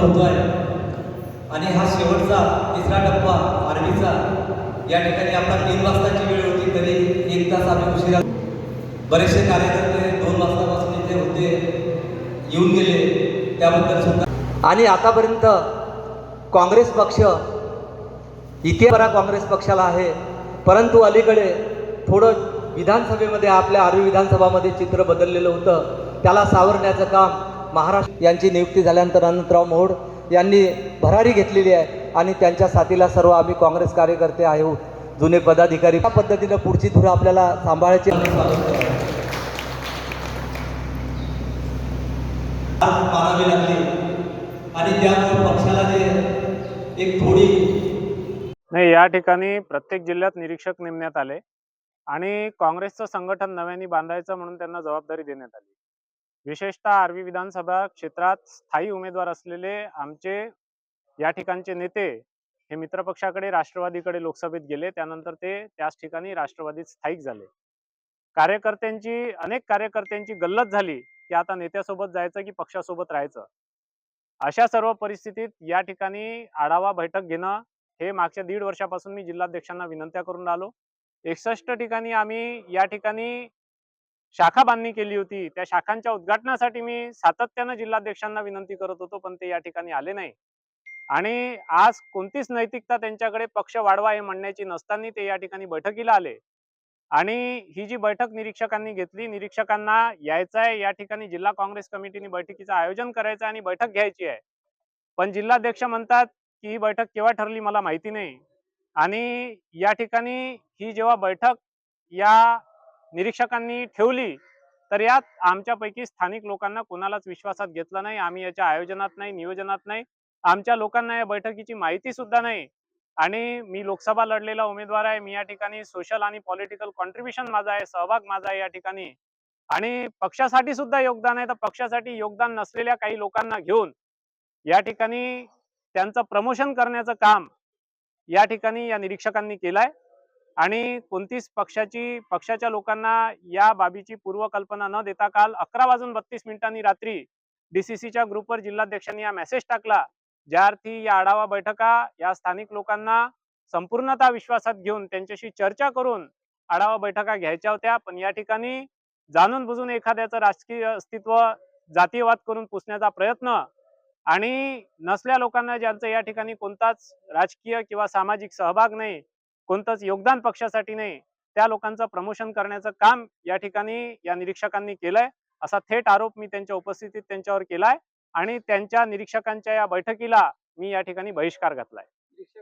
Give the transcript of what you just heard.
होतोय. आणि हा शेवटचा तिसरा टप्पा आर्मीचा या ठिकाणी आपला तीन वाजताची वेळ होती तरी एक तास आम्ही उशिरा बरेचसे कार्यकर्ते दोन वाजतापासून इथे होते येऊन गेले त्याबद्दल सुद्धा आणि आतापर्यंत काँग्रेस पक्ष इथे बरा काँग्रेस पक्षाला आहे. परंतु अलीकडे थोडं विधानसभेमध्ये आपल्या आर्वी विधानसभामध्ये चित्र बदललेलं होतं. त्याला सावरण्याचं काम महाराष्ट्र यांची नियुक्ती झाल्यानंतर अनंतराव मोहोड यांनी भरारी घेतलेली आहे आणि त्यांच्या साथीला सर्व आम्ही काँग्रेस कार्यकर्ते आहोत जुने पदाधिकारी त्या पद्धतीनं पुढची धुरं आपल्याला सांभाळायची लागली. आणि त्यामुळे पक्षाला जे एक थोडी नाही या ठिकाणी प्रत्येक जिल्ह्यात निरीक्षक नेमण्यात आले आणि काँग्रेसचं संघटन नव्याने बांधायचं म्हणून त्यांना जबाबदारी देण्यात आली. विशेषतः आर्वी विधानसभा क्षेत्रात स्थायी उमेदवार असलेले आमचे या ठिकाणचे नेते हे मित्रपक्षाकडे राष्ट्रवादीकडे लोकसभेत गेले. त्यानंतर ते त्याच ठिकाणी राष्ट्रवादीत स्थायिक झाले. कार्यकर्त्यांची अनेक कार्यकर्त्यांची गल्लत झाली की आता नेत्यासोबत जायचं की पक्षासोबत राहायचं. अशा सर्व परिस्थितीत या ठिकाणी आढावा बैठक घेणं हे मागच्या दीड वर्षापासून मी जिल्हाध्यक्षांना विनंत्या करून राहिलो. एकसष्ट ठिकाणी आम्ही या ठिकाणी शाखा बांधणी केली होती. त्या शाखांच्या उद्घाटनासाठी मी सातत्यानं जिल्हाध्यक्षांना विनंती करत होतो पण ते या ठिकाणी आले नाही. आणि आज कोणतीच नैतिकता त्यांच्याकडे पक्ष वाढवा हे म्हणण्याची नसताना ते या ठिकाणी बैठकीला आले. आणि ही जी बैठक निरीक्षकांनी घेतली निरीक्षकांना यायचं आहे या ठिकाणी जिल्हा काँग्रेस कमिटीने बैठकीचं आयोजन करायचं आणि बैठक घ्यायची आहे. पण जिल्हाध्यक्ष म्हणतात की ही बैठक केव्हा ठरली मला माहिती नाही. आणि या ठिकाणी ही जेव्हा बैठक या निरीक्षकांनी ठेवली तर यात आमच्यापैकी स्थानिक लोकांना कोणालाच विश्वासात घेतलं नाही. आम्ही याच्या आयोजनात नाही नियोजनात नाही. आमच्या लोकांना या बैठकीची माहिती सुद्धा नाही. आणि मी लोकसभा लढलेला उमेदवार आहे. मी या ठिकाणी सोशल आणि पॉलिटिकल कॉन्ट्रीब्युशन माझा आहे सहभाग माझा आहे या ठिकाणी. आणि पक्षासाठी सुद्धा योगदान आहे. तर पक्षासाठी योगदान नसलेल्या काही लोकांना घेऊन या ठिकाणी त्यांचं प्रमोशन करण्याचं काम या ठिकाणी या निरीक्षकांनी केलंय. आणि कोणतीच पक्षाची पक्षाच्या लोकांना या बाबीची पूर्वकल्पना न देता काल अकरा वाजून बत्तीस मिनिटांनी रात्री डीसीसीच्या ग्रुपवर जिल्हाध्यक्षांनी हा मेसेज टाकला ज्या अर्थी या आढावा बैठका या स्थानिक लोकांना संपूर्णतः विश्वासात घेऊन त्यांच्याशी चर्चा करून आढावा बैठका घ्यायच्या होत्या. पण या ठिकाणी जाणून बुजून एखाद्याचं राजकीय अस्तित्व जातीयवाद करून पुसण्याचा प्रयत्न आणि नसल्या लोकांना ज्यांचं या ठिकाणी कोणताच राजकीय किंवा सामाजिक सहभाग नाही कोणतंच योगदान पक्षासाठी नाही. त्या लोकांचं प्रमोशन करण्याचं काम या ठिकाणी या निरीक्षकांनी केलंय. असा थेट आरोप मी त्यांच्या उपस्थितीत त्यांच्यावर केलाय आणि त्यांच्या निरीक्षकांच्या या बैठकीला मी या ठिकाणी बहिष्कार घातलाय.